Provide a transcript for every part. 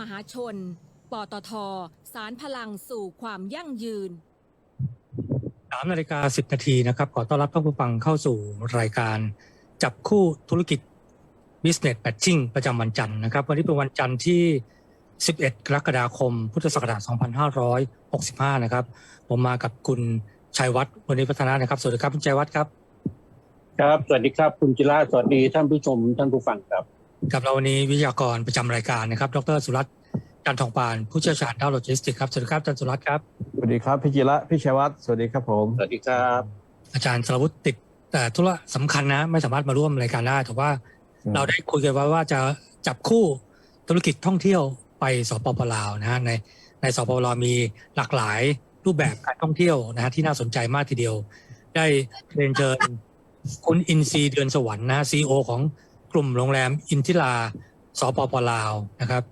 มหาชน ปตท สารพลังสู่ความยั่งยืนสามนาฬิกาสิบนาทีนะครับ ขอต้อนรับท่านผู้ฟังเข้าสู่รายการ จับคู่ธุรกิจ Business Matching ประจำวันจันทร์นะครับ วันนี้เป็นวันจันทร์ที่ 11 กรกฎาคม พุทธศักราช2565 นะครับ ผมมากับคุณชัยวัฒน์วันนี้พัฒนานะครับ สวัสดีครับคุณชัยวัฒน์ครับ ครับ สวัสดีครับ คุณจิราสวัสดีท่านผู้ชมท่านผู้ฟังครับ กับเราวันนี้วิทยากรประจำรายการนะครับ ดรสุรัตน์จันทร์ทองปาน ผู้เชี่ยวชาญด้านโลจิสติกส์ครับสวัสดีครับอาจารย์สุรัตน์ครับสวัสดีครับพี่จิระพี่ชัยวัฒน์สวัสดีครับผมสวัสดีครับ อาจารย์สรวุฒิติดแต่ธุระสำคัญนะ ไม่สามารถมาร่วมรายการได้แต่ว่าอืมเราได้คุยกันไว้ว่าจะจับคู่ธุรกิจท่องเที่ยวไปสปปลาวนะฮะในในสปปลาวมีหลากหลายรูปแบบการท่องเที่ยวนะฮะที่น่าสนใจมากทีเดียว ได้เรียนเชิญคุณอินซีเดือนสวรรค์นะฮะซีอของ กลุ่มโรงแรมอินทิราสปปลาวนะครับ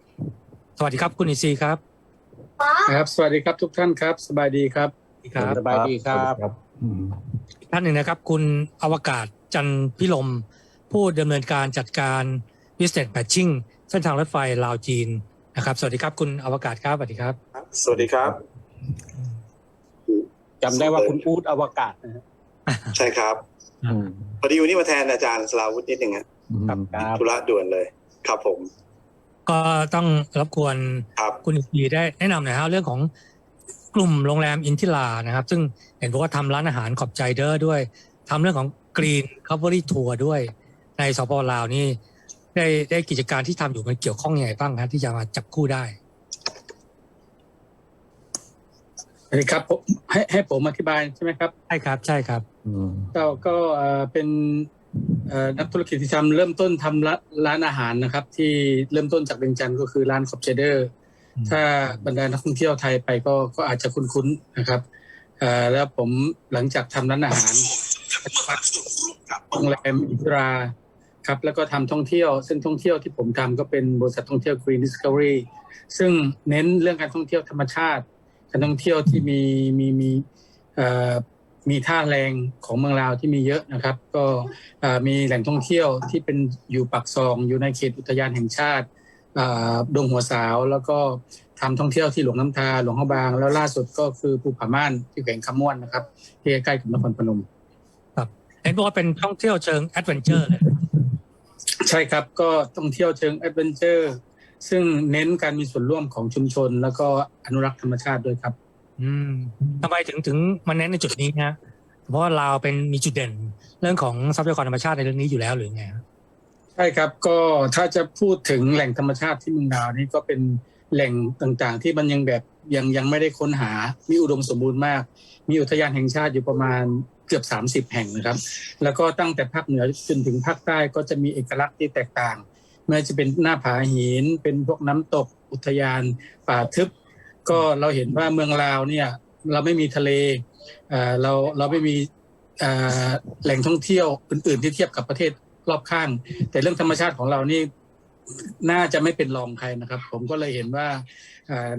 สวัสดีครับคุณอินซีครับครับ สวัสดีครับทุกท่านครับ สบายดีครับครับสบายดีครับสวัสดีอืมอีกท่านหนึ่งนะครับ คุณอวกาศจันทร์พิลม ผู้ดำเนินการจัดการ Business Matching เส้นทางรถไฟลาวจีนนะครับ สวัสดีครับคุณอวกาศครับสวัสดีครับ สวัสดีครับจำได้ว่าคุณอูดอวกาศนะฮะใช่ครับอืมพอดีวันนี้มาแทนอาจารย์สลาวุฒินิดหนึ่งฮะ ครับอืมธุระด่วนเลย ครับผม ก็ต้องรบกวนครับคุณอินทีได้แนะนำหน่อยครับเรื่องของกลุ่มโรงแรมอินทิรานะครับ ซึ่งเห็นบอกว่าทำร้านอาหารขอบใจเดอร์ด้วยทำเรื่องของ Green Covery Tour ด้วย ในสปปลาวนี่ได้ได้กิจการที่ทำอยู่มันเกี่ยวข้องยังไงบ้างครับที่จะมาจับคู่ได้สวัสดีครับผมให้ให้ผมอธิบายใช่ไหมครับ ใช่ครับ ใช่ครับ อืมก็ก็เอ่อเป็นเอ่อ นักธุรกิจที่ทำเริ่มต้นทำร้านร้านอาหารนะครับ ที่เริ่มต้นจากเวียงจันทร์ก็คือร้านคอบเชเดอร์อืมถ้าบรรดานักท่องเที่ยวไทยไปก็ก็อาจจะคุ้นๆนะครับเอ่อแล้วผมหลังจากทำร้านอาหารโรงแรมอิตราครับแล้วก็ทำท่องเที่ยว ซึ่งท่องเที่ยวที่ผมทำก็เป็นบริษัทท่องเที่ยว Green Discovery ซึ่งเน้นเรื่องการท่องเที่ยวธรรมชาติ การท่องเที่ยวที่มีมีมีเอ่อ มีท่าแรงของเมืองลาวที่มีเยอะนะครับ ก็เอ่อมีแหล่งท่องเที่ยวที่เป็นอยู่ปักซอง อยู่ในเขตอุทยานแห่งชาติเอ่อดงหัวสาว แล้วก็ทำท่องเที่ยวที่หลวงน้ำทาหลวงพระบาง แล้วล่าสุดก็คือภูผาม่านที่แขวงคำม่วนนะครับที่ใกล้กับนครพนมเห็นบอกว่าเป็นท่องเที่ยวเชิงแอดเวนเจอร์เลยใช่ครับก็ท่องเที่ยวเชิงแอดเวนเจอร์ซึ่งเน้นการมีส่วนร่วมของชุมชน แล้วก็อนุรักษ์ธรรมชาติด้วยครับ อืมทำไมถึงถึงมาเน้นในจุดนี้ฮะเพราะว่าลาวเป็นมีจุดเด่นเรื่องของทรัพยากรธรรมชาติในเรื่องนี้อยู่แล้วหรือไงฮะใช่ครับก็ถ้าจะพูดถึงแหล่งธรรมชาติที่เมืองดาวนี่ก็เป็นแหล่งต่างๆ ที่มันยังแบบยังยังไม่ได้ค้นหา มีอุดมสมบูรณ์มาก มีอุทยานแห่งชาติอยู่ประมาณเกือบ 30 แห่งนะครับ แล้วก็ตั้งแต่ภาคเหนือจนถึงภาคใต้ก็จะมีเอกลักษณ์ที่แตกต่าง ไม่ว่าจะเป็นหน้าผาหิน เป็นพวกน้ำตกอุทยานป่าทึบ ก็เราเห็นว่าเมืองลาวเนี่ยเราไม่มีทะเลเราเราไม่มีแหล่งท่องเที่ยวอื่น ๆ ที่เทียบกับประเทศรอบข้าง แต่เรื่องธรรมชาติของเรานี่น่าจะไม่เป็นรองใครนะครับ ผมก็เลยเห็นว่า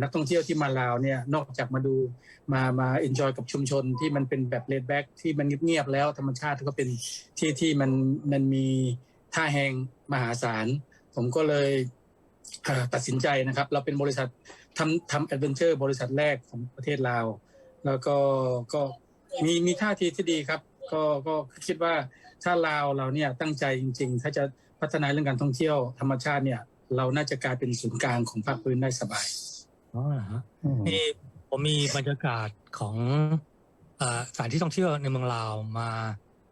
นักท่องเที่ยวที่มาลาวเนี่ยนอกจากมาดูมามาเอนจอยกับชุมชนที่มันเป็นแบบเลดแบ็กที่มันเงียบๆแล้ว ธรรมชาติก็เป็นที่ที่มันมันมีท่าแหงมหาศาล ผมก็เลยตัดสินใจนะครับ เราเป็นบริษัท ทำทำแอดเวนเจอร์บริษัทแรกของประเทศลาว แล้วก็ก็มีมีท่าทีที่ดีครับ ก็ก็คิดว่าถ้าลาวเราเนี่ยตั้งใจจริง ๆ ถ้าจะพัฒนาเรื่องการท่องเที่ยวธรรมชาติเนี่ย เราน่าจะกลายเป็นศูนย์กลางของภาคพื้นได้สบายอ๋อเหรอฮะอืมนี่ผมมีบรรยากาศของเอ่อสถานที่ท่องเที่ยวในเมืองลาวมา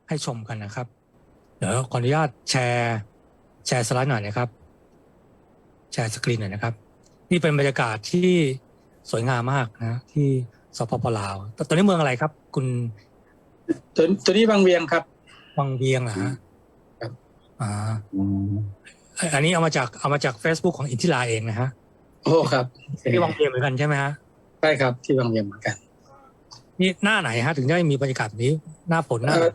ให้ชมกันนะครับ เดี๋ยวขออนุญาตแชร์ แชร์สไลด์หน่อยนะครับ แชร์สกรีนหน่อยนะครับ นี่เป็นบรรยากาศที่สวยงามมากนะ ที่สปปลาวตตอนนี้เมืองอะไรครับ คุณตัวตัวนี้บางเวียงครับวังเวียงเหรอฮะครับ อ่าอืมอันนี้เอามาจากเอามาจาก Facebook ของอินทิราเองนะฮะโอ้ครับที่วังเวียงเหมือนกันใช่ไหมฮะใช่ครับ ที่บางเวียงเหมือนกัน นี่หน้าไหนฮะ ถึงได้มีบรรยากาศแบบนี้ หน้าฝนหน้าเอ่อ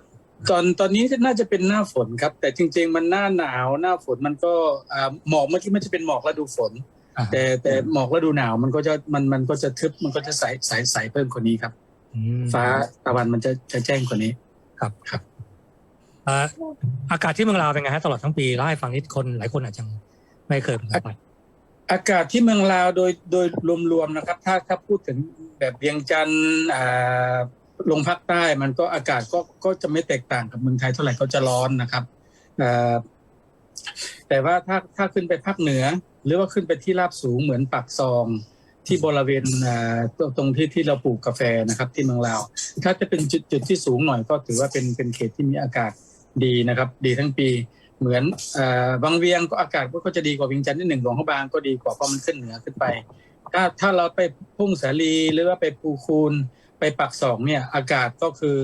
ตอนตอนนี้น่าจะเป็นหน้าฝนครับ แต่จริง ๆ มันหน้าหนาว หน้าฝนมันก็อ่าหมอกเมื่อกี้มันจะเป็นหมอกฤดูฝนอ่า แต่แต่หมอกฤดูหนาวมันก็จะมันมันก็จะทึบมันก็จะใสใสใสเพิ่มกว่านี้ครับอืมฟ้าตะวันมันจะจะแจ้งกว่านี้เอ่ออากาศที่เมืองลาวเป็นไงฮะตลอดทั้งปีเล่าให้ฟังนิดคนหลายคนอาจจะไม่เคยสัมผัสอากาศที่เมืองลาวโดยโดยรวมๆนะครับ ถ้าถ้าพูดถึงแบบเวียงจันทร์อ่าลงภาคใต้มันก็อากาศก็ก็จะไม่แตกต่างกับเมืองไทยเท่าไหร่ก็จะร้อนนะครับอ่าแต่ว่าถ้าถ้าขึ้นไปภาคเหนือ หรือว่าขึ้นไปที่ราบสูงเหมือนปากซองที่บริเวณตรงที่ที่เราปลูกกาแฟนะครับ ที่เมืองลาว ถ้าจะเป็นจุดจุดที่สูงหน่อยก็ถือว่าเป็นเป็นเขตที่มีอากาศดีนะครับ ดีทั้งปีเหมือนเอ่อบางเวียงก็อากาศก็จะดีกว่าวียงจันทร์นิดหนึ่งหลวงพระบางก็ดีกว่าเพราะมันขึ้นเหนือขึ้นไป ถ้าถ้าเราไปพุ่งสาลีหรือว่าไปภูคูนไปปักสองเนี่ยอากาศก็คือ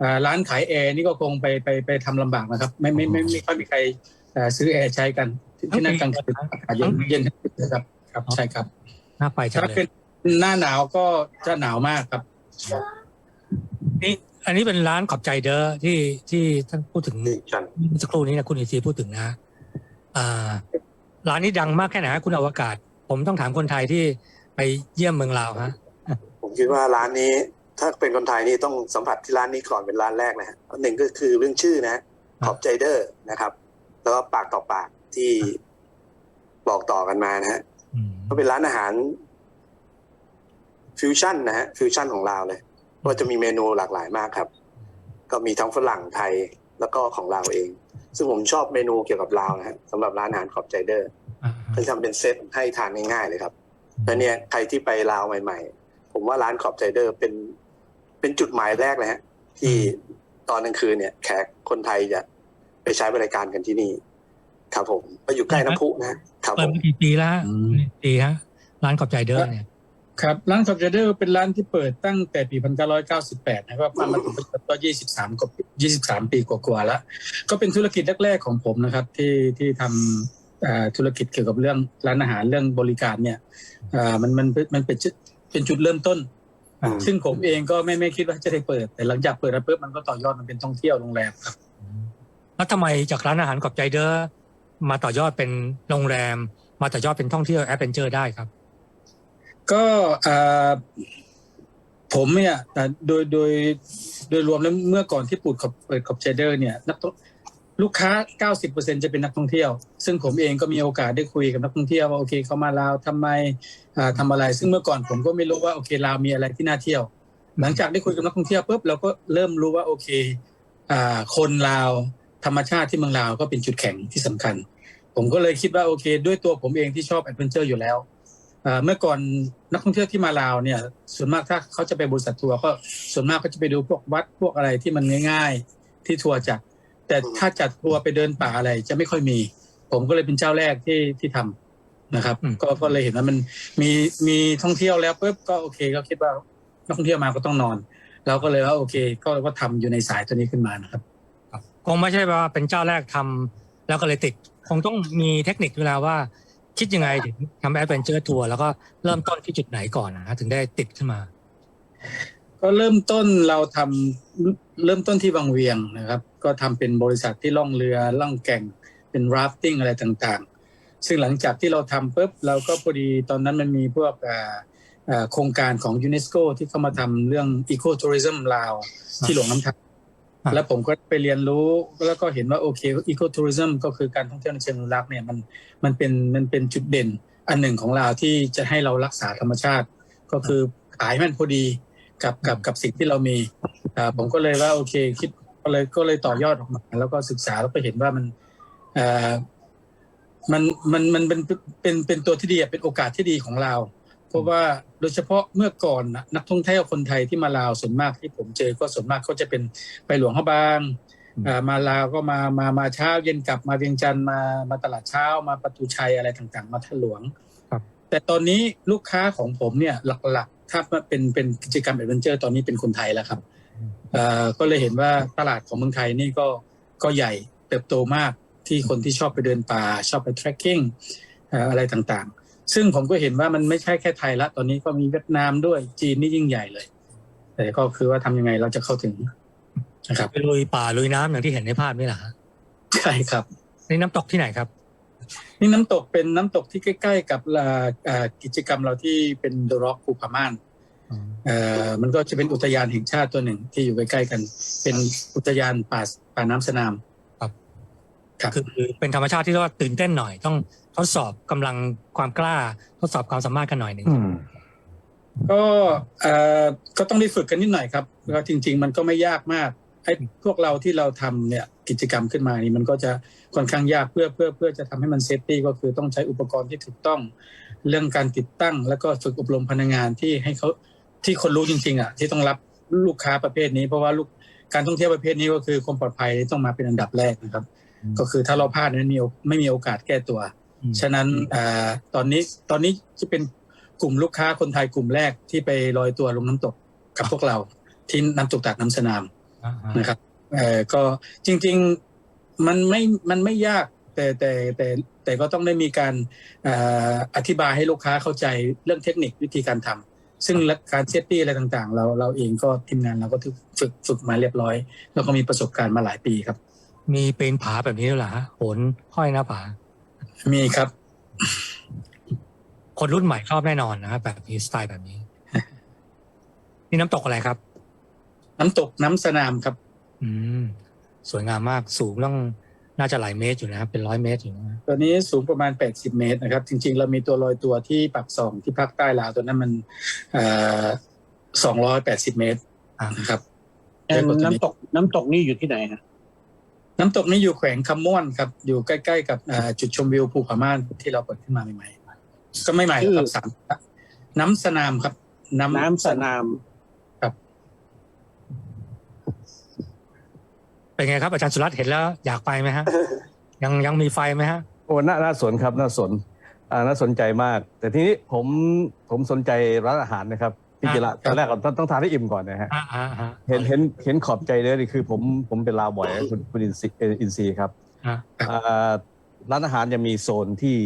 อร้านขายแอร์นี่ก็คงไปไปไปทำลำบากนะครับ ไม่ไม่ไม่ไม่ค่อยมีใคร ซื้อแอร์ใช้กันที่ที่นั่นกลางคืนอากาศเย็นเย็นนะครับ ครับใช่ครับน่าไปจังถ้าเลเป็ยนหน้าหนาวก็จะหนาวมากครับ นี่อันนี้เป็นร้านขอบใจเด้อที่ที่ท่านพูดถึงนี่จันเมื่อสักครู่นี้นะคุณอินทรีย์พูดถึงนะอ่าร้านนี้ดังมากแค่ไหนฮะคุณอวกาศ ผมต้องถามคนไทยที่ไปเยี่ยมเมืองลาวฮะ ผมคิดว่าร้านนี้ถ้าเป็นคนไทยนี่ต้องสัมผัสที่ร้านนี้ก่อนเป็นร้านแรกนะฮะหนึ่งก็คือเรื่องชื่อนะฮะขอบใจเดอร์นะครับ แล้วก็ปากต่อปากที่บอกต่อกันมานะฮะอืมก็เป็นร้านอาหาร ฟิวชั่นนะฮะฟิวชั่นของลาวเลยก็จะมีเมนูหลากหลายมากครับ ก็มีทั้งฝรั่งไทยแล้วก็ของลาวเอง ซึ่งผมชอบเมนูเกี่ยวกับลาวนะฮะสำหรับร้านอาหารขอบใจเดอร์อ่าเขาจะทำเป็นเซตให้ทานง่ายๆเลยครับแล้วเนี่ยใครที่ไปลาวใหม่ ๆ ผมว่าร้านขอบใจเดอร์เป็นเป็นจุดหมายแรกเลยฮะที่ตอนกลางคืนเนี่ย แขกคนไทยจะ ไปใช้บริการกันที่นี่ ครับผมก็อยู่ใกล้น้ำพุนะฮะครับเปิผดม มากี่ปีแล้วฮะอืม ปีฮะร้านขอบใจเด้อเนี่ย ครับร้านคอมพิวเตอร์เป็นร้านที่เปิดตั้งแต่ปี 1998 นะครับมาถึงปัจจุบันก็23กว่า23 ปีกว่าๆแล้ว ก็เป็นธุรกิจแรกๆของผมนะครับ ที่ที่ทำเอ่อธุรกิจเกี่ยวกับเรื่องร้านอาหารเรื่องบริการเนี่ยเอ่อมันมันมันเป็นจุดเป็นจุดเริ่มต้น อืม ซึ่งผมเองก็ไม่ไม่คิดว่าจะได้เปิด แต่หลังจากเปิดแล้วปุ๊บมันก็ต่อยอดมันเป็นท่องเที่ยวโรงแรมครับ แล้วทำไมจากร้านอาหารขอบใจเด้อมาต่อยอดเป็นโรงแรม มาต่อยอดเป็นท่องเที่ยวแอดเวนเจอร์ได้ครับ ก็ผมเนี่ยโดยโดยโดยรวมแล้วเมื่อก่อนที่ปูดขอบเปิดขอบเชเดอร์เนี่ยนักลูกค้า 90%จะเป็นนักท่องเที่ยว ซึ่งผมเองก็มีโอกาสได้คุยกับนักท่องเที่ยวว่าโอเคเขามาลาวทำไมอ่าทำอะไร ซึ่งเมื่อก่อนผมก็ไม่รู้ว่าโอเคลาวมีอะไรที่น่าเที่ยว หลังจากได้คุยกับนักท่องเที่ยวปุ๊บเราก็เริ่มรู้ว่าโอเคอคนลาว ธรรมชาติที่เมืองลาวก็เป็นจุดแข็งที่สำคัญ ผมก็เลยคิดว่าโอเค ด้วยตัวผมเองที่ชอบแอดเวนเจอร์อยู่แล้วเอ่อเมื่อก่อนนักท่องเที่ยวที่มาลาวเนี่ย ส่วนมากถ้าเขาจะไปบริษัททัวร์ก็ส่วนมากก็จะไปดูพวกวัดพวกอะไรที่มันง่าย ๆ ที่ทัวร์จัด แต่ถ้าจัดทัวร์ไปเดินป่าอะไรจะไม่ค่อยมี ผมก็เลยเป็นเจ้าแรกที่ที่ทำนะครับอืมก็ก็เลยเห็นว่ามันมีมีท่องเที่ยวแล้วปุ๊บก็โอเคก็คิดว่านักท่องเที่ยวมาก็ต้องนอน เราก็เลยว่าโอเค ก็ก็ทำอยู่ในสายตัวนี้ขึ้นมานะครับ คงไม่ใช่ว่าเป็นเจ้าแรกทำแล้วก็เลยติด คงต้องมีเทคนิคเวลาว่า คิดยังไงถึงทำแอดเวนเจอร์ทัวร์แล้วก็เริ่มต้นที่จุดไหนก่อนนะถึงได้ติดขึ้นมา ก็เริ่มต้นเราทำเริ่มต้นที่บางเวียงนะครับ ก็ทำเป็นบริษัทที่ล่องเรือล่องแก่งเป็น rafting อะไรต่างๆ ซึ่งหลังจากที่เราทำปุ๊บเราก็พอดีตอนนั้นมันมีพวกโครงการของยูเนสโกที่เข้ามาทำเรื่อง Eco Tourism ลาวที่หลวงน้ำทับอ่า แล้วผมก็ไปเรียนรู้แล้วก็เห็นว่าโอเค Eco Tourism ก็คือการท่องเที่ยวในเชิงอนุรักษ์เนี่ยมันมันเป็นมันเป็นจุดเด่นอันหนึ่งของลาที่จะให้เรารักษาธรรมชาติ ก็คือขายมันพอดีกับกับกับสิ่งที่เรามีผมก็เลยว่าโอเคคิดก็เลยก็เลยต่อยอดออกมา แล้วก็ศึกษาแล้วก็เห็นว่ามันอ่ามันมันมันเป็นเป็นเป็นตัวที่ดีเป็นโอกาสที่ดีของเรา เพราะว่าโดยเฉพาะเมื่อก่อนน่ะนักท่องเที่ยวคนไทยที่มาลาวส่วนมากที่ผมเจอก็ส่วนมากเขาจะเป็นไปหลวงพระบางอ่ามาลาวก็มามามาเช้าเย็นกลับมาเวียงจันทร์มามาตลาดเช้ามาประตูชัยอะไรต่างๆ มาท่าหลวงครับแต่ตอนนี้ลูกค้าของผมเนี่ยหลักๆถ้าเป็นเป็นกิจกรรมแอดเวนเจอร์ตอนนี้เป็นคนไทยแล้วครับเอ่อก็เลยเห็นว่าตลาดของเมืองไทยนี่ก็ก็ใหญ่เติบโตมากที่คนที่ชอบไปเดินป่าชอบไป trekking เอ่ออะไรต่างๆ ซึ่งผมก็เห็นว่ามันไม่ใช่แค่ไทยละตอนนี้ก็มีเวียดนามด้วยจีนนี่ยิ่งใหญ่เลย แต่ก็คือว่าทำยังไงเราจะเข้าถึงนะครับไปลุยป่าลุยน้ำอย่างที่เห็นในภาพนี่แหละฮะใช่ครับนี่น้ำตกที่ไหนครับนี่น้ำตกเป็นน้ำตกที่ใกล้ๆกับอ่าอ่ากิจกรรมเราที่เป็นเดอะร็อกภูผาม่านเอ่อมันก็จะเป็นอุทยานแห่งชาติตัวหนึ่งที่อยู่ใกล้ๆกัน เป็นอุทยานป่าป่าน้ำสนามครับครับคือคือเป็นธรรมชาติที่เรียกว่าตื่นเต้นหน่อยต้อง ทดสอบกำลังความกล้า ทดสอบความสามารถกันหน่อยหนึ่งอืมก็เอ่อก็ต้องได้ฝึกกันนิดหน่อยครับแล้วจริง ๆ มันก็ไม่ยากมากไอ้พวกเราที่เราทำเนี่ยกิจกรรมขึ้นมานี่มันก็จะค่อนข้างยากเพื่อเพื่อเพื่อจะทำให้มันเซฟตี้ก็คือต้องใช้อุปกรณ์ที่ถูกต้อง เรื่องการติดตั้ง แล้วก็ฝึกอบรมพนักงานที่ให้เขาที่คนรู้จริง ๆอะที่ต้องรับลูกค้าประเภทนี้ เพราะว่าลูกการท่องเที่ยวประเภทนี้ก็คือความปลอดภัยต้องมาเป็นอันดับแรกนะครับอืมก็คือถ้าเราพลาดนั้นมีโอไม่มีโอกาสแก้ตัวอืม ฉะนั้นอาตอนนี้ตอนนี้จะเป็นกลุ่มลูกค้าคนไทยกลุ่มแรกที่ไปลอยตัวลงน้ำตกกับพวกเราที่น้ำตกตากน้ำสนามอ่าฮะนะครับเออก็จริง ๆมันไม่มันไม่ยากแต่แต่แต่แต่ก็ต้องได้มีการอ่าอธิบายให้ลูกค้าเข้าใจเรื่องเทคนิควิธีการทำซึ่งการเซฟตี้อะไรต่างๆ เราเราเองก็ทีมงานเราก็ฝึกฝึกมาเรียบร้อย แล้วก็มีประสบการณ์มาหลายปีครับ มีปีนผาแบบนี้ด้วยเหรอฮะโหนห้อยหน้าผา มีครับ คนรุ่นใหม่ชอบแน่นอนนะครับแบบนี้สไตล์แบบนี้ นี่น้ำตกอะไรครับ น้ำตกน้ำสนามครับ อืม สวยงามมากสูงต้องน่าจะหลายเมตรอยู่นะครับ เป็นร้อยเมตรอยู่นะตัวนี้สูงประมาณ 80 เมตรนะครับ จริง ๆ เรามีตัวลอยตัวที่ปักสองที่ภาคใต้ลาวตัวนั้นมันเอ่อ280เมตรอ่านะครับเอ่อน้ำตกน้ำตกนี่อยู่ที่ไหนฮะ น้ำตกนี้อยู่แขวงคำม่วนครับ อยู่ใกล้ๆกับอ่าจุดชมวิวภูผาม่านที่เราเปิดขึ้นมาใหม่ๆก็ไม่ใหม่หรอกครับสามน้ำสนามครับ น้ำน้ำสนามเป็นไงครับ อาจารย์สุรัตน์เห็นแล้วอยากไปไหมฮะ ยังยังมีไฟไหมฮะโอ้น่าน่าสนครับน่าสนอ่าน่าสนใจมาก แต่ทีนี้ผมผมสนใจร้านอาหารนะครับ พี่จิระอะตอนแรกก่อนต้องต้องทานให้อิ่มก่อนนะฮะอ่าอ่าอ่าเห็นเห็นเห็นขอบใจเลยนี่คือผมผมเป็นลาวบ่อยนะคุณคุณอินซีเอ่ออินซีครับอ่าอ่าร้านอาหารจะมีโซนที่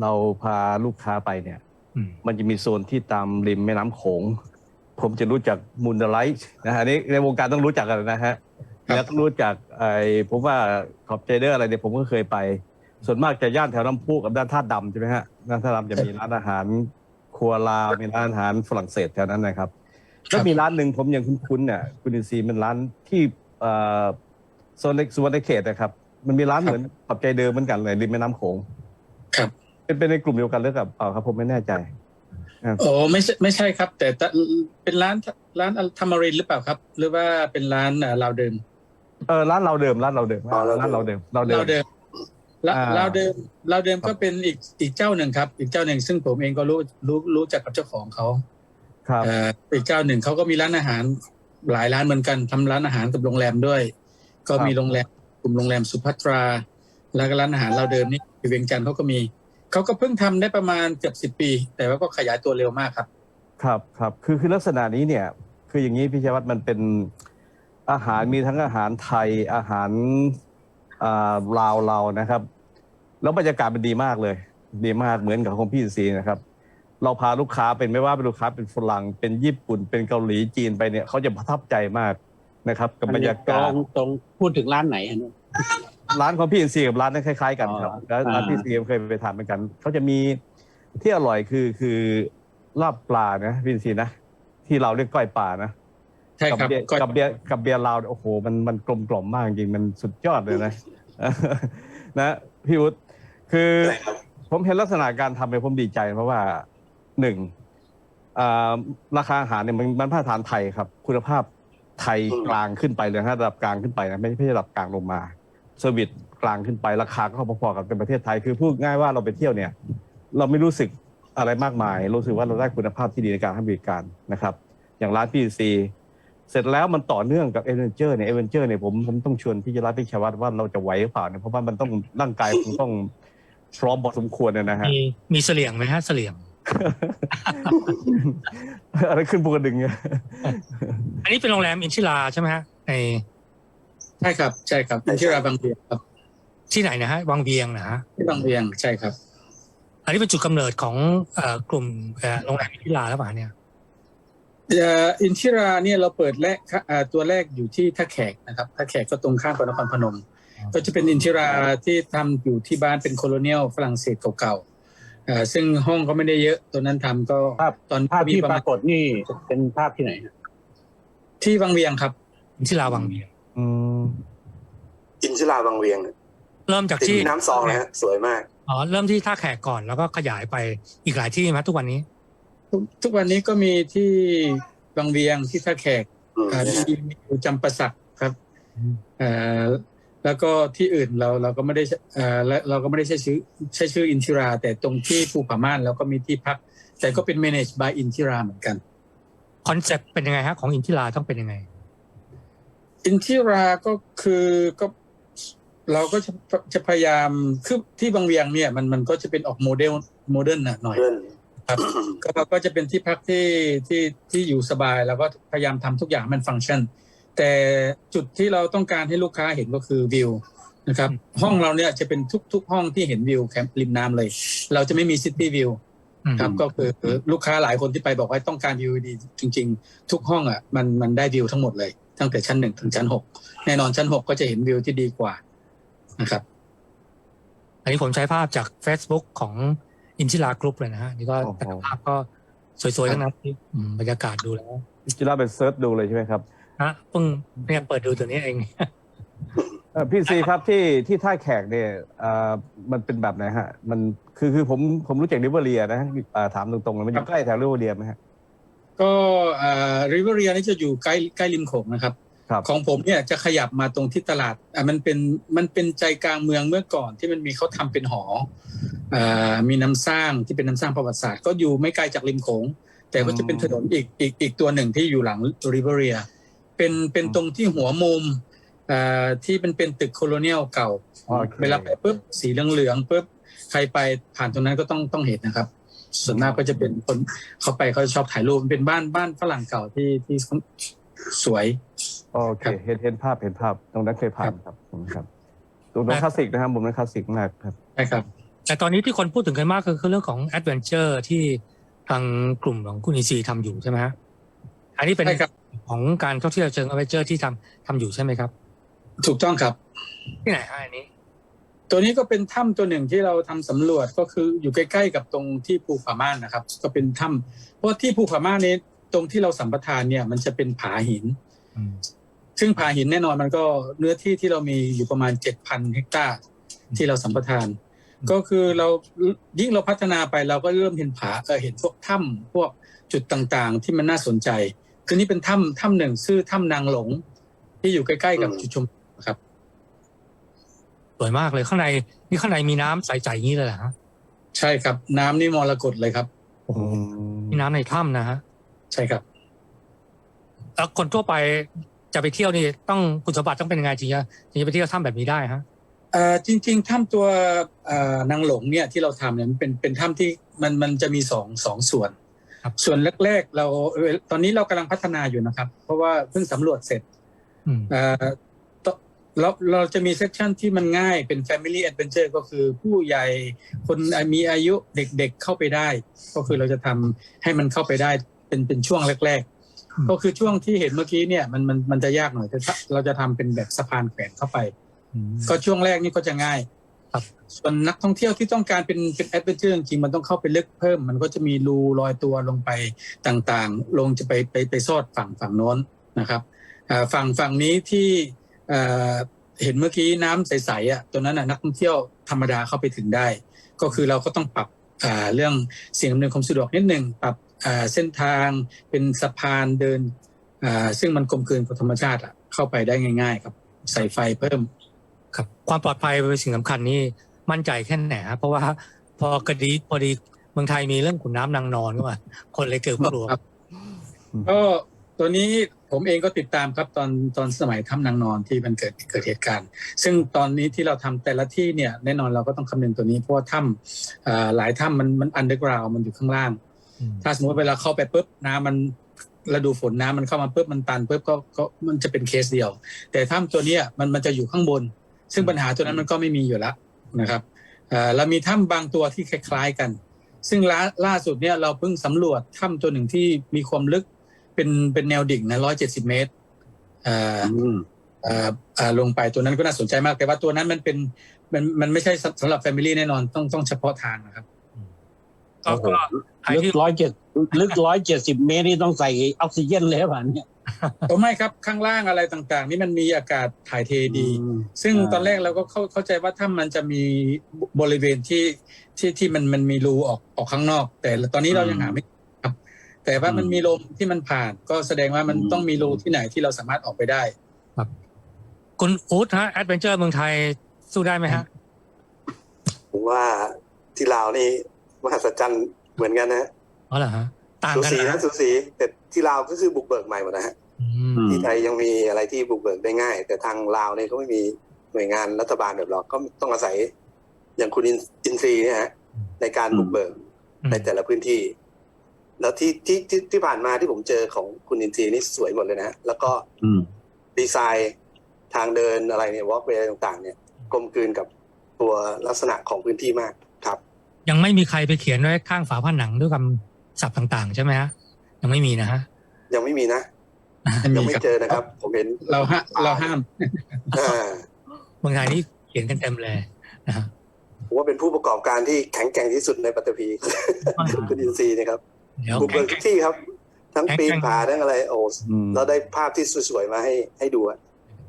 เราพาลูกค้าไปเนี่ย อืม มันจะมีโซนที่ตามริมแม่น้ำโขง ผมจะรู้จักมูนไลท์นะฮะอันนี้ในวงการต้องรู้จักกันนะฮะ ครับ แล้วก็รู้จักไอ้ผมว่าขอบใจเดอร์อะไรเนี่ยผมก็เคยไป ส่วนมากจะย่านแถวน้ำพุกับด้านท่าดำใช่ไหมฮะด้านท่าดำจะมีร้านอาหาร ครัวลาวมีร้านอาหารฝรั่งเศสแถวนั้นนะครับแล้วมีร้านหนึ่งผมยังคุ้นๆเนี่ยคุณอินซีย์เป็นร้านที่เอ่อโซนในสุวรรณเขตนะครับ มันมีร้านเหมือนขอบใจเดิมเหมือนกันเลยริมแม่น้ำโขงครับ เป็นเป็นในกลุ่มเดียวกันหรือกับเปล่าครับผมไม่แน่ใจ โอ้ไม่ใช่ไม่ใช่ครับ แต่ตะเป็นร้านร้านธรรมรินทร์หรือเปล่าครับ หรือว่าเป็นร้านอ่าลาวเดิมเออร้านเราเดิมร้านเราเดิมอ๋อร้านเราเดิมเราเดิลาวมเดิม ละอ่าลาวเดิมลาวเดิมก็เป็นอีกอีกเจ้าหนึ่งครับ อีกเจ้าหนึ่งซึ่งผมเองก็รู้รู้รู้จักกับเจ้าของเขาครับเอ่ออีกเจ้าหนึ่งเขาก็มีร้านอาหารหลายร้านเหมือนกันทำร้านอาหารกับโรงแรมด้วย ก็มีโรงแรมกลุ่มโรงแรมสุภัตรา แล้วก็ร้านอาหารเราเดิมนี่อยู่เวียงจันทร์เขาก็มีเขาก็เพิ่งทำได้ประมาณเกือบสิบปี แต่ว่าก็ขยายตัวเร็วมากครับ ครับครับคือคือลักษณะนี้เนี่ย คืออย่างนี้พี่ชยวัฒน์มันเป็นอาหารมีทั้งอาหารไทยอาหารอ่า ลาวเรานะครับ แล้วบรรยากาศมันดีมากเลย ดีมากเหมือนกับของพี่สีนะครับ เราพาลูกค้าเป็นไม่ว่าเป็นลูกค้าเป็นฝรั่งเป็นญี่ปุ่นเป็นเกาหลีจีนไปเนี่ยเขาจะประทับใจมากนะครับกับบรรยาตรกาศงตรงพูดถึงร้านไหนฮะเนี่ยร้านของพี่อินซีกับร้านนั้นคล้ายๆกันครับอ๋อแล้วร้านอ่าพี่อินซีเคยไปทานเหมือนกันเขาจะมีที่อร่อยคือคือลาบปลานะพี่อินซีนะที่เราเรียกก้อยปลานะ ใช่กัครับเบียร์ก็ กับเบียร์กับเบียร์ลาวโอ้โหมันมันกลมกล่อมมากจริงมันสุดยอดเลยนะ นะพี่วุฒิคืออะไรครับ ผมเห็นลักษณะการทำเนี่ยผมดีใจ เพราะว่าหนึ่งอ่าราคาอาหารเนี่ยมันมันมาตรฐานไทยครับ คุณภาพไทยอืม กลางขึ้นไปเลยนะระดับกลางขึ้นไปนะไม่ไม่ใช่ระดับกลางลงมาเซอร์วิสกลางขึ้นไปราคาก็พอๆกับในประเทศไทยคือพูดง่ายว่าเราไปเที่ยวเนี่ย เราไม่รู้สึกอะไรมากมาย รู้สึกว่าเราได้คุณภาพที่ดีในการให้บริการนะครับ อย่างร้านพีซี เสร็จแล้วมันต่อเนื่องกับเอเวนเจอร์เนี่ยเอเวนเจอร์เนี่ยผมผมต้องชวนพี่จรัตน์พี่ชวัตว่าเราจะไหวหรือเปล่าเนี่ยเพราะว่ามันต้องร่างกายคงต้องพร้อมพอสมควรเนยนะฮะมีมีเสลี่ยงไหมฮะเสลี่ยงอะไรขึ้นปูกระดึงเนี่ยอันนี้เป็นโรงแรมอินชิลาใช่ไหมฮะในใช่ครับใช่ครับเป็นที่ราบางเวียงครับ ที่ไหนนะฮะวังเวียงนะฮะที่บางเวียงใช่ครับ อันนี้เป็นจุดกำเนิดของเอ่อกลุ่มเอ่อโรงแรมอินชิลาแล้วเปล่าเนี่ยเอ่ออินทิราเนี่ยเราเปิดแรกอ่าตัวแรกอยู่ที่ท่าแขกนะครับท่าแขกก็ตรงข้ามกับนครพนม ก็จะเป็นอินทิราที่ทำอยู่ที่บ้านเป็นโคโลเนียลฝรั่งเศสเก่าๆเอ่อซึ่งห้องก็ไม่ได้เยอะตัวนั้นทำก็ภาพตอนภาพมีที่ประปมาณรากฏนี่เป็นภาพที่ไหนฮะที่บางเวียงครับ อินชิลาวังเวียงอืมอินชิลาบางเวียงเริ่มจากติดที่แม่น้ำซองนะฮะสวยมากอ๋อเริ่มที่ท่าแขกก่อนแล้วก็ขยายไปอีกหลายที่ไหมทุกวันนี้ ทุกทุกวันนี้ก็มีที่บางเวียงที่ท่าแขกอืมอ่าที่มีอยู่จำปาสักครับอืมเอ่อแล้วก็ที่อื่นเราเราก็ไม่ได้ใช้เอ่อและเราก็ไม่ได้ใช้ชื่อใช้ชื่ออินทิรา แต่ตรงที่ภูผาม่านเราก็มีที่พัก แต่ก็เป็น manage by อินทิราเหมือนกันคอนเซ็ปต์เป็นยังไงฮะของอินทิราต้องเป็นยังไง อินทิราก็คือก็เราก็จะจะพยายามคือที่บางเวียงเนี่ยมันมันก็จะเป็นออกโมเดลโมเดิร์นหน่อยเพื่อน ครับก็ก็จะเป็นที่พักที่ที่ที่อยู่สบายแล้วก็พยายามทำทุกอย่างให้มันฟังก์ชัน แต่จุดที่เราต้องการให้ลูกค้าเห็นก็คือวิวนะครับ ห้องเราเนี่ยจะเป็นทุกทุกห้องที่เห็นวิวแคมป์ริมน้ำเลย เราจะไม่มีซิตี้วิวอืมครับก็คือลูกค้าหลายคนที่ไปบอกว่าต้องการวิวดีจริง ๆ ทุกห้องอะมันมันได้วิวทั้งหมดเลย ตั้งแต่ชั้นหนึ่งถึงชั้นหกแน่นอนชั้นหกก็จะเห็นวิวที่ดีกว่านะครับ อันนี้ผมใช้ภาพจาก Facebook ของ อินทิรากรุ๊ปเลยนะฮะนี่ก็โอ้โหแต่ละภาพก็สวยๆทั้งนั้นอืมบรรยากาศดูแล้วจิราเป็นเซิร์ชดูเลยใช่ไหมครับฮะเพิ่งเนี่ยเปิดดูตัวนี้เองเอ่อพี่ซีครับที่ที่ท่าแขกเนี่ยเอ่อมันเป็นแบบไหนฮะ มันคือคือผมผมรู้จักริเวอร์เรียนะเอ่อถามตรงๆเลยมันอยู่ใกล้แถวริเวอร์เรียไหมฮะก็ริเวอรีนี่จะอยู่ใกล้ใกล้ริมโขงนะครับครับ ของผมเนี่ยจะขยับมาตรงที่ตลาดอะมันเป็นมันเป็นใจกลางเมืองเมื่อก่อนที่มันมีเขาทำเป็นหออ่ามีน้ำสร้างที่เป็นน้ำสร้างประวัติศาสตร์ก็อยู่ไม่ไกลจากริมโขงแต่ก็จะเป็นถนนอีกอีกอีกตัวหนึ่งที่อยู่หลังริเวอรีเป็นเป็นตรงที่หัวมุมอ่าที่เป็นเป็นตึกโคโลเนียลเก่าโอเคเวลาไปปุ๊บสีเหลืองๆปุ๊บใครไปผ่านตรงนั้นก็ต้องต้องเห็นนะครับส่วนมากก็จะเป็นคนเขาไปเขาชอบถ่ายรูปมันเป็นบ้านบ้านฝรั่งเก่าที่ที่สวย โอเคครับเห็นเห็นภาพเห็นภาพตรงนั้นเคยผ่านครับผมครับตรงนั้นคลาสสิกนะครับผมนั้นคลาสสิกมากครับใช่ครับ แต่ตอนนี้ที่คนพูดถึงกันมากก็คือเรื่องของแอดเวนเจอร์ที่ทางกลุ่มของคุณอีซีทำอยู่ใช่ไหมฮะอันนี้เป็นใช่ครับของการท่องเที่ยวเชิงแอดเวนเจอร์ที่ทำทำอยู่ใช่ไหมครับ ถูกต้องครับ ที่ไหนฮะอันนี้ ตัวนี้ก็เป็นถ้ำตัวหนึ่งที่เราทำสำรวจก็คืออยู่ใกล้ ๆ กับตรงที่ภูผาม่านนะครับ ก็เป็นถ้ำเพราะที่ภูผาม่านนี้ตรงที่เราสัมปทานเนี่ย มันจะเป็นผาหินอืม ซึ่งผาหินแน่นอนมันก็เนื้อที่ที่เรามีอยู่ประมาณ 7,000 เฮกตาร์ที่เราสัมปทาน ก็คือเรายิ่งเราพัฒนาไปเราก็เริ่มเห็นผาเออเห็นพวกถ้ำพวกจุดต่างๆ ที่มันน่าสนใจ คือนี่เป็นถ้ำถ้ำหนึ่งชื่อถ้ำนางหลง ที่อยู่ใกล้ๆกับอืมจุดชมวิวครับสวยมากเลยข้างในนี่ข้างในมีน้ำใสๆอย่างนี้เลยเหรอฮะใช่ครับ น้ำนี่มรกตเลยครับโอ้โหมีน้ำในถ้ำนะฮะใช่ครับแล้วคนทั่วไป จะไปเที่ยวนี่ต้องคุณสมบัติต้องเป็นยังไงจริงจะถึงจะไปเที่ยวถ้ำแบบนี้ได้ฮะเอ่อจริงๆถ้ำตัวเอ่อนางหลงเนี่ยที่เราทำเนี่ยมันเป็นเป็นถ้ำที่มันมันจะมีสองสองส่วนครับส่วนแรกๆเราเอ่อตอนนี้เรากำลังพัฒนาอยู่นะครับ เพราะว่าเพิ่งสำรวจเสร็จอืมเอ่อตเราเราจะมีเซสชันที่มันง่ายเป็น Family Adventure ก็คือผู้ใหญ่คนมีอายุเด็กๆเข้าไปได้ ก็คือเราจะทำให้มันเข้าไปได้เป็นเป็นช่วงแรกอืมๆ ก็คือช่วงที่เห็นเมื่อกี้เนี่ยมันมันมันจะยากหน่อยแต่ถ้าเราจะทำเป็นแบบสะพานแขวนเข้าไปอืมก็ช่วงแรกนี่ก็จะง่ายครับ ส่วนนักท่องเที่ยวที่ต้องการเป็นเป็นแอดเวนเจอร์จริงๆมันต้องเข้าไปลึกเพิ่ม มันก็จะมีรูลอยตัวลงไปต่างๆ ลงจะไปไปไปซอดฝั่งฝั่งโน้นนะครับอ่าฝั่งฝั่งนี้ที่เอ่อเห็นเมื่อกี้น้ำใสๆอะตัวนั้นน่ะนักท่องเที่ยวธรรมดาเข้าไปถึงได้ ก็คือเราก็ต้องปรับอ่าเรื่องสิ่งอำนวยความสะดวกนิดหนึ่งปรับอ่า เส้นทางเป็นสะพานเดินอ่าซึ่งมันกลมกลืนกับธรรมชาติอะเข้าไปได้ง่าย ๆ ครับ ใส่ไฟเพิ่มครับความปลอดภัยเป็นสิ่งสำคัญนี่มั่นใจแค่ไหนฮะเพราะว่าพอกระดีพอดีเมืองไทยมีเรื่องขุนน้ำนางนอนก็มาคนเลยเกิดกลัวครับก็ตัวนี้ผมเองก็ติดตามครับตอนตอนสมัยถ้ำนางนอนที่มันเกิดเกิดเหตุการณ์ ซึ่งตอนนี้ที่เราทำแต่ละที่เนี่ยแน่นอนเราก็ต้องคำนึงตัวนี้เพราะว่าถ้ำอ่าหลายถ้ำมันมันอันเดอร์กราวมันอยู่ข้างล่างอืม ถ้าสมมติเวลาเข้าไปปุ๊บน้ำมันฤดูฝนน้ำมันเข้ามาปุ๊บมันตันปุ๊บก็ก็มันจะเป็นเคสเดียว แต่ถ้ำตัวเนี้ยมันมันจะอยู่ข้างบน ซึ่งปัญหาตัวนั้นมันก็ไม่มีอยู่แล้วนะครับเอ่อเรามีถ้ำบางตัวที่คล้าย ๆกัน ซึ่งล่าล่าสุดเนี่ยเราเพิ่งสำรวจถ้ำตัวหนึ่งที่มีความลึกเป็นเป็นแนวดิ่งนะร้อยเจ็ดสิบเมตรเอ่ออืมเอ่อเอ่อลงไปตัวนั้นก็น่าสนใจมากแต่ว่าตัวนั้นมันเป็นมันมันไม่ใช่สำหรับแฟมิลี่แน่นอนต้องต้องเฉพาะทางนะครับ ก็ก็ใครลึที่กร้อยเจ็ดลึกร้อยเจ็ดสิบเมตรนี่ต้องใส่ออกซิเจนเลยป่ะเนี่ยโอ้ไม่ครับข้างล่างอะไรต่างๆ นี่มันมีอากาศถ่ายเทดีอืมซึ่งอ่าตอนแรกเราก็เข้าเข้าใจว่าถ้ามันจะมีบริเวณที่ที่ที่มันมันมีรูออกออกข้างนอก แต่ตอนนี้เรายังหาไม่ครับ แต่ว่ามันมีลมที่มันผ่าน ก็แสดงว่ามันต้องมีรูที่ไหนที่เราสามารถออกไปได้คุณอู๊ดฮะแอดเวนเจอร์เมืองไทยสู้ได้ไหมฮะผมว่าที่ลาวนี่ มหัศจรรย์เหมือนกันนะฮะอ๋อเหรอฮะต่างสูกันสีเหรอนะฮะสูสีแต่ที่ลาวก็คือบุกเบิกใหม่หมดนะฮะอืมอืมที่ไทยยังมีอะไรที่บุกเบิกได้ง่าย แต่ทางลาวเนี่ยเขาไม่มีหน่วยงานรัฐบาลแบบเราก็ต้องอาศัย อย่างคุณอินอินทรีย์เนี่ยฮะในการบุกเบิกอืมในแต่ละพื้นที่ แล้วที่ที่ที่ที่ผ่านมาที่ผมเจอของคุณอินทรีย์นี่สวยหมดเลยนะฮะแล้วก็อืม ดีไซน์ทางเดินอะไรเนี่ยวอล์กเวย์ต่าง ๆ เนี่ยกลมกลืนกับตัวลักษณะของพื้นที่มากครับ ยังไม่มีใครไปเขียนไว้ข้างฝาผนังด้วยคำศัพท์ต่าง ๆ ใช่ไหมฮะยังไม่มีนะฮะยังไม่มีนะไม่มียังไม่ครับเจอนะครับ ผมเห็นเราห้าเราห้ามอ่าเมืองไทยนี่เขียนกันเต็มเลยนะฮะผมว่าเป็นผู้ประกอบการที่แข็งแกร่งที่สุดในปัตตภีคุณอินซีย์นะครับเดี๋ยวบุกเบิกทุกที่ครับ ทั้งแข็งปีนแกร่งผาทั้งอะไรโอ้อืมเราได้ภาพที่สวยๆมาให้ให้ดูอะ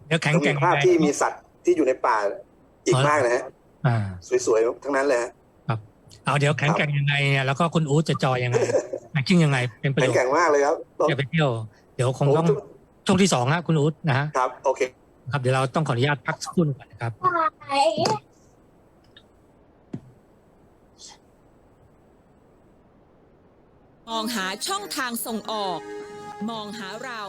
เดี๋ยวแข็งแล้วแกร่มีงภาพที่มีสัตว์ที่อยู่ในป่าอีกมากนะฮะอ่าสวยๆทั้งนั้นเลยฮะ เอาเดี๋ยวแข็งแกร่งยังไงเนี่ยแล้วก็คุณอู๊ดจะจอยยังไงแม็กกิ้งยังไงเป็นประแข็โยงชแกร่งน์มากเลยครับจะไปเที่ยวเดี๋ยวคงโอ้ต้องทุกช่วงที่สองฮะคุณอู๊ดนะฮะครับ โอเค ครับเดี๋ยวเราต้องขออนุญาตพักสักครู่หนึ่งก่อนนะครับ มองหาช่องทางส่งออก มองหาเรา